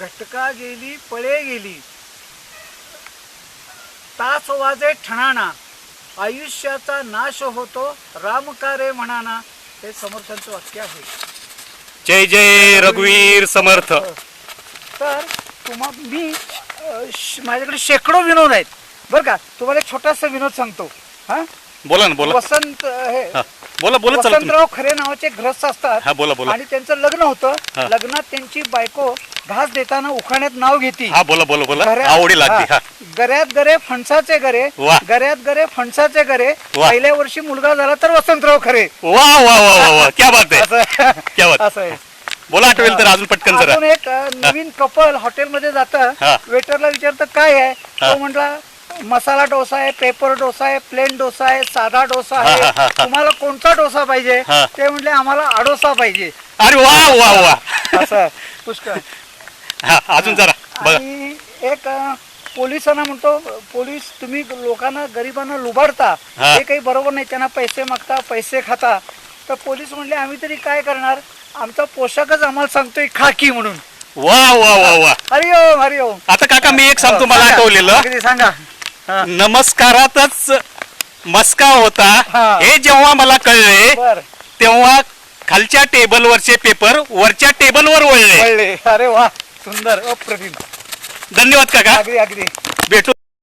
घटका गेली पळे गेली. तास वाजे ठणाणा. आयुष्याचा नाश होतो रामकारे म्हणाना हे समर्थांचं वाक्य आहे. जय जय रघुवीर समर्थ. तर तुम्हा मी माझ्याकडे शेकडो विनोद आहेत. बरं का तुम्हाला एक छोटासा विनोद सांगतो. हा? बोला ना बोला. वसंत हे हा, बोला बोला वसंतराव खरे नावाचे ग्रस्त असतात. हा बोला बोला. आणि त्यांचं लग्न होतं. हा. लग्नात त्यांची बायको घास देताना उखाण्यात नाव घेते. हा बोला बोला बोला. गऱ्या- आवडी लागली हा. हा. गऱ्यात गरे फणसाचे गरे. वा. गऱ्यात गरे फणसाचे गरे. वा. पहिल्या वर्षी मुलगा झाला तर वसंतराव खरे. वा वा वा वा वा. क्या बात आहे. असं क्या बात. असं आहे. बोला आठवेल तर अजून पटकन जरा. अजून एक अ, नवीन कपल हॉटेलमध्ये जातं. हा. वेटरला विचारतं काय आहे? हा. तो म्हटला मसाला डोसा आहे पेपर डोसा आहे प्लेन डोसा आहे साधा डोसा हा, हा, हा, आहे हा. तुम्हाला कोणता डोसा पाहिजे? हा. ते म्हटले आम्हाला आडोसा पाहिजे. अरे वा वा वा. असं पुष्कळ. हा अजून जरा बघा. आणि एक अ, पोलिसांना म्हणतो पोलीस तुम्ही लोकांना गरिबांना लुबाडता. हा. हे काही बरोबर नाही त्यांना पैसे मागता पैसे खाता. तर पोलीस म्हणले आम्ही तरी काय करणार? आमचा पोशाखच आम्हाला सांगतोय खाकी म्हणून. वा वा वा वा. हरिओम हरिओम. आता काका मी एक सांगतो मला सांगा. आठवलेलं. अगदी सांगा. हा. नमस्कारातच मस्का होता. हा. हे जेव्हा मला कळले बर. तेव्हा खालच्या टेबलवरचे पेपर वरच्या टेबलवर वळले. कळले अरे वा. सुंदर अप्रतिम. धन्यवाद काका. अगदी अगदी. भेटू.